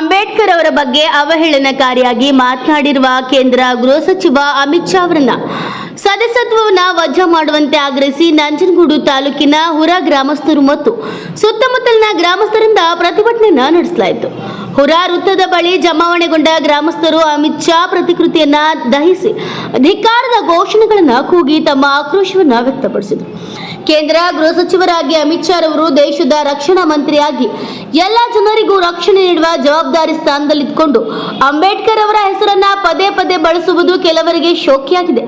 ಅಂಬೇಡ್ಕರ್ ಅವರ ಬಗ್ಗೆ ಅವಹೇಳನಕಾರಿಯಾಗಿ ಮಾತನಾಡಿರುವ ಕೇಂದ್ರ ಗೃಹ ಸಚಿವ ಅಮಿತ್ ಶಾ ಅವರನ್ನ ಸದಸ್ಯತ್ವವನ್ನು ವಜಾ ಮಾಡುವಂತೆ ಆಗ್ರಹಿಸಿ ನಂಜನಗೂಡು ತಾಲೂಕಿನ ಹುರ ಗ್ರಾಮಸ್ಥರು ಮತ್ತು ಸುತ್ತಮುತ್ತಲಿನ ಗ್ರಾಮಸ್ಥರಿಂದ ಪ್ರತಿಭಟನೆ ನಡೆಸಲಾಯಿತು. ಹುರ ವೃತ್ತದ ಬಳಿ ಜಮಾವಣೆಗೊಂಡ ಗ್ರಾಮಸ್ಥರು ಅಮಿತ್ ಶಾ ಪ್ರತಿಕೃತಿಯನ್ನ ದಹಿಸಿ, ಧಿಕ್ಕಾರದ ಘೋಷಣೆಗಳನ್ನ ಕೂಗಿ ತಮ್ಮ ಆಕ್ರೋಶವನ್ನು ವ್ಯಕ್ತಪಡಿಸಿದರು. ಕೇಂದ್ರ ಗೃಹ ಸಚಿವರಾಗಿ ಅಮಿತ್ ಶಾ ರವರು ದೇಶದ ರಕ್ಷಣಾ ಮಂತ್ರಿಯಾಗಿ ಎಲ್ಲ ಜನರಿಗೂ ರಕ್ಷಣೆ ನೀಡುವ ಜವಾಬ್ದಾರಿ ಸ್ಥಾನದಲ್ಲಿದ್ದುಕೊಂಡು ಅಂಬೇಡ್ಕರ್ ಅವರ ಹೆಸರನ್ನ ಪದೇ ಪದೇ ಬಳಸುವುದು ಕೆಲವರಿಗೆ ಶೋಕಿಯಾಗಿದೆ.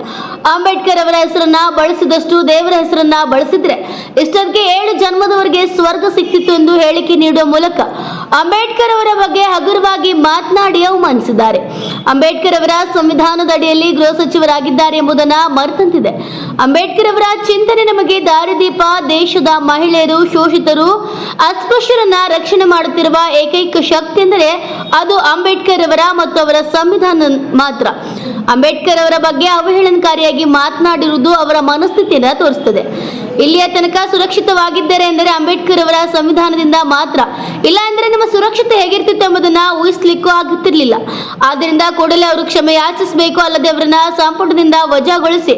ಅಂಬೇಡ್ಕರ್ ಅವರ ಹೆಸರನ್ನ ಬಳಸಿದಷ್ಟು ದೇವರ ಹೆಸರನ್ನ ಬಳಸಿದ್ರೆ ಇಷ್ಟಕ್ಕೆ ಏಳು ಜನ್ಮದವರಿಗೆ ಸ್ವರ್ಗ ಸಿಕ್ತಿತ್ತು ಎಂದು ಹೇಳಿಕೆ ನೀಡುವ ಮೂಲಕ ಅಂಬೇಡ್ಕರ್ ಅವರ ಬಗ್ಗೆ ಹಗುರವಾಗಿ ಮಾತನಾಡಿ ಅವಮಾನಿಸಿದ್ದಾರೆ. ಅಂಬೇಡ್ಕರ್ ಅವರ ಸಂವಿಧಾನದ ಅಡಿಯಲ್ಲಿ ಗೃಹ ಸಚಿವರಾಗಿದ್ದಾರೆ ಎಂಬುದನ್ನ ಮರೆತಂತಿದೆ. ಅಂಬೇಡ್ಕರ್ ಅವರ ಚಿಂತನೆ ನಮಗೆ ದಾರಿದೀಪ ದೇಶದ ಮಹಿಳೆಯರು, ಶೋಷಿತರು, ಅಸ್ಪೃಶ್ಯರನ್ನ ರಕ್ಷಣೆ ಮಾಡುತ್ತಿರುವ ಏಕೈಕ ಶಕ್ತಿ ಎಂದರೆ ಅದು ಅಂಬೇಡ್ಕರ್ ಅವರ ಮತ್ತು ಅವರ ಸಂವಿಧಾನ ಮಾತ್ರ. ಅಂಬೇಡ್ಕರ್ ಅವರ ಬಗ್ಗೆ ಅವಹೇಳನಕಾರಿಯಾಗಿ ಮಾತನಾಡಿರುವುದು ಅವರ ಮನಸ್ಥಿತಿಯನ್ನು ತೋರಿಸುತ್ತದೆ ಇಲ್ಲಿಯ ತನಕ ಸುರಕ್ಷಿತವಾಗಿದ್ದಾರೆ ಎಂದರೆ ಅಂಬೇಡ್ಕರ್ ಅವರ ಸಂವಿಧಾನದಿಂದ ಮಾತ್ರ. ಇಲ್ಲ ಎಂದರೆ ನಮ್ಮ ಸುರಕ್ಷತೆ ಹೇಗಿರ್ತಿತ್ತು ಎಂಬುದನ್ನ ಊಹಿಸ್ಲಿಕ್ಕೂ ಆಗುತ್ತಿರಲಿಲ್ಲ. ಆದ್ದರಿಂದ ಕೂಡಲೇ ಅವರು ಕ್ಷಮೆ ಯಾಚಿಸಬೇಕು, ಅಲ್ಲದೆ ಅವರನ್ನ ಸಂಪುಟದಿಂದ ವಜಾಗೊಳಿಸಿ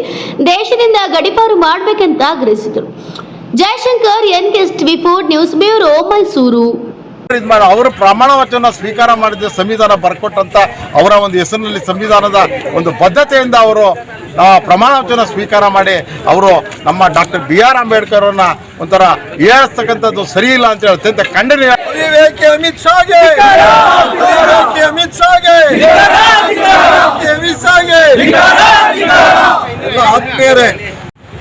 ದೇಶದಿಂದ ಗಡಿಪಾರು ಮಾಡಬೇಕಂತ ಆಗ್ರಹಿಸಿದರು. Jayashankar N K TV four news bureau Mysuru. ಇದ್ ಮಾಡಿ ಅವರು ಪ್ರಮಾಣ ವಚನ ಸ್ವೀಕಾರ ಮಾಡಿದ ಸಂವಿಧಾನ ಬರ್ಕೊಟ್ಟಂತ ಅವರ ಒಂದು ಹೆಸರಿನಲ್ಲಿ ಸಂವಿಧಾನದ ಒಂದು ಬದ್ಧತೆಯಿಂದ ಅವರು ಪ್ರಮಾಣ ವಚನ ಸ್ವೀಕಾರ ಮಾಡಿ ಅವರು ನಮ್ಮ ಡಾಕ್ಟರ್ ಬಿ ಆರ್ ಅಂಬೇಡ್ಕರ್ ಅವ್ರನ್ನ ಒಂಥರ ಏರಿಸ್ತಕ್ಕಂಥದ್ದು ಸರಿ ಇಲ್ಲ ಅಂತ ಹೇಳಿ ಅತ್ಯಂತ ಖಂಡನೀಯ ಅಮಿತ್ ಶಾಗೆ! ಅಮಿತ್ ಶಾಗೆ! ಅಮಿತ್ ಶಾಗೆ! ಆತ್ಮೀಯರೇ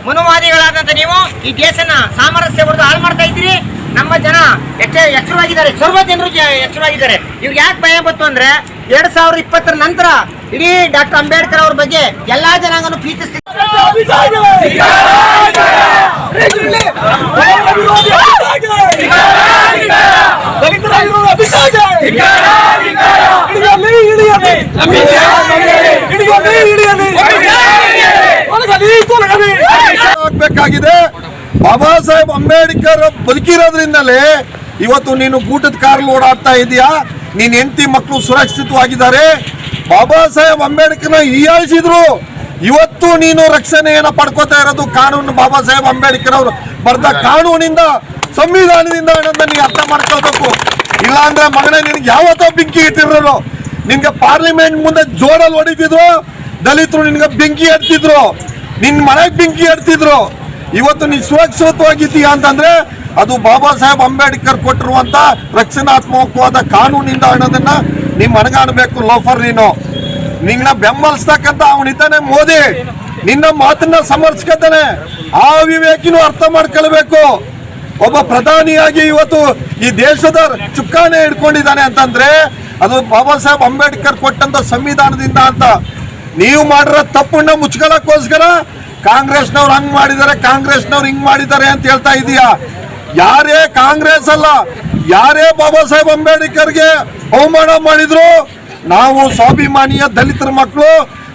ಮನುವಾದಿಗಳಾದಂತ ನೀವು ಈ ದೇಶನ ಸಾಮರಸ್ಯ ಹೊಡೆದು ಹಾಳು ಮಾಡ್ತಾ ಇದ್ದೀರಿ? ನಮ್ಮ ಜನ ಎಚ್ಚ ಎಚ್ಚರವಾಗಿದ್ದಾರೆ. ಸರ್ವ ಜನರು ಎಚ್ಚರವಾಗಿದ್ದಾರೆ. ಇವ್ರಿಗೆ ಯಾಕೆ ಭಯ ಬಂತು ಅಂದ್ರೆ ಎರಡ್ ಸಾವಿರದ ಇಪ್ಪತ್ತರ ನಂತರ ಇಡೀ ಡಾಕ್ಟರ್ ಅಂಬೇಡ್ಕರ್ ಅವ್ರ ಬಗ್ಗೆ ಎಲ್ಲಾ ಜನಾಂಗನು ಪ್ರೀತಿಸ್ತಿದ್ದಾರೆ ಆಗ್ಬೇಕಾಗಿದೆ ಬಾಬಾ ಸಾಹೇಬ್ ಅಂಬೇಡ್ಕರ್ ಬದುಕಿರೋದ್ರಿಂದಲೇ ಇವತ್ತು ನೀನು ಗೂಟದ ಕಾರಲ್ಲಿ ಓಡಾಡ್ತಾ ಇದೀಯಾ? ನೀನ್ ಹೆಂಡತಿ ಮಕ್ಕಳು ಸುರಕ್ಷಿತವಾಗಿದ್ದಾರೆ. ಬಾಬಾ ಸಾಹೇಬ್ ಅಂಬೇಡ್ಕರ್ನ ಹೀಯಾಳಿಸಿದ್ರು. ಇವತ್ತು ನೀನು ರಕ್ಷಣೆಯನ್ನ ಪಡ್ಕೋತಾ ಇರೋದು ಕಾನೂನು ಬಾಬಾ ಸಾಹೇಬ್ ಅಂಬೇಡ್ಕರ್ ಅವರು ಬರೆದ ಕಾನೂನಿಂದ, ಸಂವಿಧಾನದಿಂದ ಅನ್ನೋದನ್ನ ನೀ ಅರ್ಥ ಮಾಡ್ಕೊಳ್ಬೇಕು. ಇಲ್ಲಾಂದ್ರೆ ಮಗನೇ, ನಿನ್ಗೆ ಯಾವತ್ತೋ ಬೆಂಕಿ ಇಟ್ಟಿರೋರು ನಿನ್ಗೆ ಪಾರ್ಲಿಮೆಂಟ್ ಮುಂದೆ ಜೋರಲ್ಲಿ ಹೊಡಿತಿದ್ರು. ದಲಿತರು ನಿನ್ಗೆ ಬೆಂಕಿ ಹಡ್ತಿದ್ರು ನಿನ್ನ ಮನೆಗೆ ಬೆಂಕಿ ಎಡ್ತಿದ್ರು ಇವತ್ತು ನೀವು ಸುರಕ್ಷಿತವಾಗಿದ್ದೀಯ ಅಂತಂದ್ರೆ ಅದು ಬಾಬಾ ಸಾಹೇಬ್ ಅಂಬೇಡ್ಕರ್ ಕೊಟ್ಟಿರುವಂತ ರಕ್ಷಣಾತ್ಮಕವಾದ ಕಾನೂನಿಂದ ಅನ್ನೋದನ್ನ ನಿಮ್ ಮನಗಾಣಬೇಕು ಲೋಫರ್ ನೀನು. ನಿನ್ನ ಬೆಂಬಲಿಸ್ತಕ್ಕಂತ ಅವನಿದ್ದಾನೆ ಮೋದಿ. ನಿನ್ನ ಮಾತನ್ನ ಸಮರ್ಸ್ಕತಾನೆ. ಆ ವಿವೇಕಿನೂ ಅರ್ಥ ಮಾಡ್ಕೊಳ್ಬೇಕು. ಒಬ್ಬ ಪ್ರಧಾನಿಯಾಗಿ ಇವತ್ತು ಈ ದೇಶದ ಚುಕ್ಕಾಣೆ ಹಿಡ್ಕೊಂಡಿದ್ದಾನೆ ಅಂತಂದ್ರೆ ಅದು ಬಾಬಾ ಸಾಹೇಬ್ ಅಂಬೇಡ್ಕರ್ ಕೊಟ್ಟಂತ ಸಂವಿಧಾನದಿಂದ ಅಂತ. ನೀವು ಮಾಡಿರೋ ತಪ್ಪನ್ನ ಮುಚ್ಕೊಳಕ್ಕೋಸ್ಕರ ಕಾಂಗ್ರೆಸ್ನವ್ರು ಹಂಗ್ ಮಾಡಿದ್ದಾರೆ ಕಾಂಗ್ರೆಸ್ನವ್ರು ಹಿಂಗ್ ಮಾಡಿದ್ದಾರೆ ಅಂತ ಹೇಳ್ತಾ ಇದೀಯಾ? ಯಾರೇ ಕಾಂಗ್ರೆಸ್ ಅಲ್ಲ, ಯಾರೇ ಬಾಬಾ ಸಾಹೇಬ್ ಅಂಬೇಡ್ಕರ್ಗೆ ಅವಮಾನ ಮಾಡಿದ್ರು, ನಾವು ಸ್ವಾಭಿಮಾನಿಯ ದಲಿತರ ಮಕ್ಕಳು,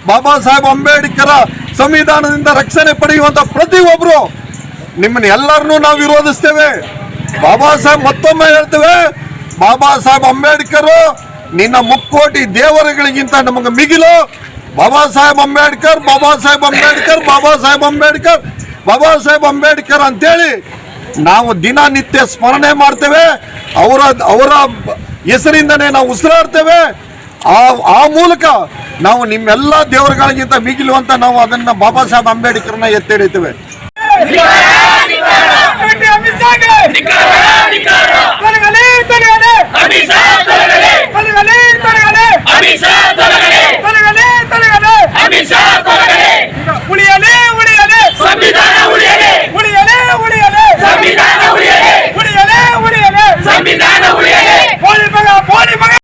ಬಾಬಾ ಸಾಹೇಬ್ ಅಂಬೇಡ್ಕರ್ ಸಂವಿಧಾನದಿಂದ ರಕ್ಷಣೆ ಪಡೆಯುವಂತ ಪ್ರತಿಯೊಬ್ರು, ನಿಮ್ಮನ್ನ ಎಲ್ಲರನ್ನೂ ನಾವು ವಿರೋಧಿಸ್ತೇವೆ. ಬಾಬಾ ಸಾಹೇಬ್ ಮತ್ತೊಮ್ಮೆ ಹೇಳ್ತೇವೆ, ಬಾಬಾ ಸಾಹೇಬ್ ಅಂಬೇಡ್ಕರ್ ನಿನ್ನ ಮುಕ್ಕೋಟಿ ದೇವರುಗಳಿಗಿಂತ ನಮಗೆ ಮಿಗಿಲು. ಬಾಬಾ ಸಾಹೇಬ್ ಅಂಬೇಡ್ಕರ್ ಬಾಬಾ ಸಾಹೇಬ್ ಅಂಬೇಡ್ಕರ್ ಬಾಬಾ ಸಾಹೇಬ್ ಅಂಬೇಡ್ಕರ್ ಬಾಬಾ ಸಾಹೇಬ್ ಅಂಬೇಡ್ಕರ್ ಅಂತೇಳಿ ನಾವು ದಿನನಿತ್ಯ ಸ್ಮರಣೆ ಮಾಡ್ತೇವೆ. ಅವರ ಅವರ ಹೆಸರಿಂದನೇ ನಾವು ಉಸಿರಾಡ್ತೇವೆ. ಆ ಆ ಮೂಲಕ ನಾವು ನಿಮ್ಮೆಲ್ಲ ದೇವರುಗಳಿಗಿಂತ ಮಿಗಿಲು ಅಂತ ನಾವು ಅದನ್ನ ಬಾಬಾ ಸಾಹೇಬ್ ಅಂಬೇಡ್ಕರ್ನ ಎತ್ತಿ ಹಿಡಿತೇವೆ ಅಮಿತ್ ಶಾಗೆ